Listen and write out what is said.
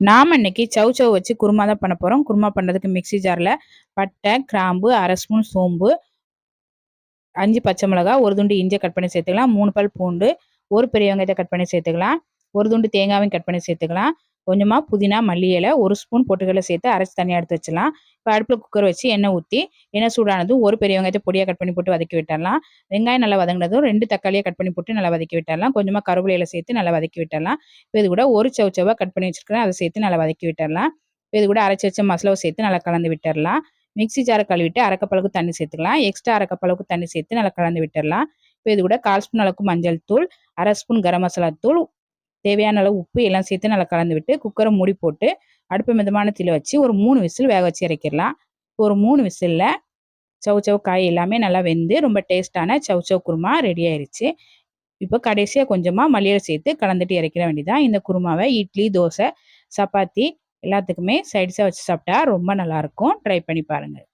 நாம் இன்னைக்கு சவ் சவ் வச்சு குருமா தான் பண்ண போகிறோம் குருமா பண்ணுறதுக்கு மிக்ஸி ஜாரில் பட்டை கிராம்பு அரை ஸ்பூன் சோம்பு அஞ்சு பச்சை மிளகா ஒரு துண்டு இஞ்சியை கட் பண்ணி சேர்த்துக்கலாம். மூணு பல் பூண்டு ஒரு பெரிய வெங்காயத்தை கட் பண்ணி சேர்த்துக்கலாம். ஒரு துண்டு தேங்காயும் கட் பண்ணி சேர்த்துக்கலாம். கொஞ்சமாக புதினா மல்லி இலை ஒரு ஸ்பூன் பொட்டுக்கடலை சேர்த்து அரைச்சி தனியாக எடுத்து வச்சிடலாம். இப்போ அடுப்பில் குக்கர் வச்சு எண்ணெய் ஊற்றி எண்ணெய் சூடானதும் ஒரு பெரிய வெங்காயத்தை பொடியாக கட் பண்ணி போட்டு வதக்கி விட்டுடலாம். வெங்காயம் நல்லா வதங்கினதும் ரெண்டு தக்காளியை கட் பண்ணி போட்டு நல்லா வதக்கி விட்டுடலாம். கொஞ்சமாக கருவேலையில சேர்த்து நல்லா வதக்கி விட்டுடலாம். இப்போ இது கூட ஒரு சவ் சவாக கட் பண்ணி வச்சிருக்கிறேன். அதை சேர்த்து நல்லா வதக்கி விட்டுடலாம். இப்போ இது கூட அரைச்சி வச்ச மசாலாவை சேர்த்து நல்லா கலந்து விட்டுடலாம். மிக்சி ஜாரை கழுவிட்டு அரைக்கப்பளவுக்கு தண்ணி சேர்த்துக்கலாம். எக்ஸ்ட்ரா அரைக்கப்பளவுக்கு தண்ணி சேர்த்து நல்லா கலந்து விட்டுடலாம். இப்போ இது கூட கால் ஸ்பூன் அளவுக்கு மஞ்சள் தூள் அரை ஸ்பூன் கரம் மசாலா தூள் தேவையான அளவு உப்பு எல்லாம் சேர்த்து நல்லா கலந்து விட்டு குக்கரை மூடி போட்டு அடுப்பு மிதமான தீல வச்சு ஒரு மூணு விசில் வேக வச்சு இறக்கிடலாம். ஒரு மூணு விசிலில் சவு சவு காய் எல்லாமே நல்லா வெந்து ரொம்ப டேஸ்டான சவு சவு குருமா ரெடி ஆயிடுச்சு இப்போ கடைசியாக கொஞ்சமாக மல்லியில் சேர்த்து கலந்துட்டு இறக்கிற வேண்டியதான் இந்த குருமாவை இட்லி தோசை சப்பாத்தி எல்லாத்துக்குமே சைட்ஸாக வச்சு சாப்பிட்டா ரொம்ப நல்லாயிருக்கும் ட்ரை பண்ணி பாருங்கள்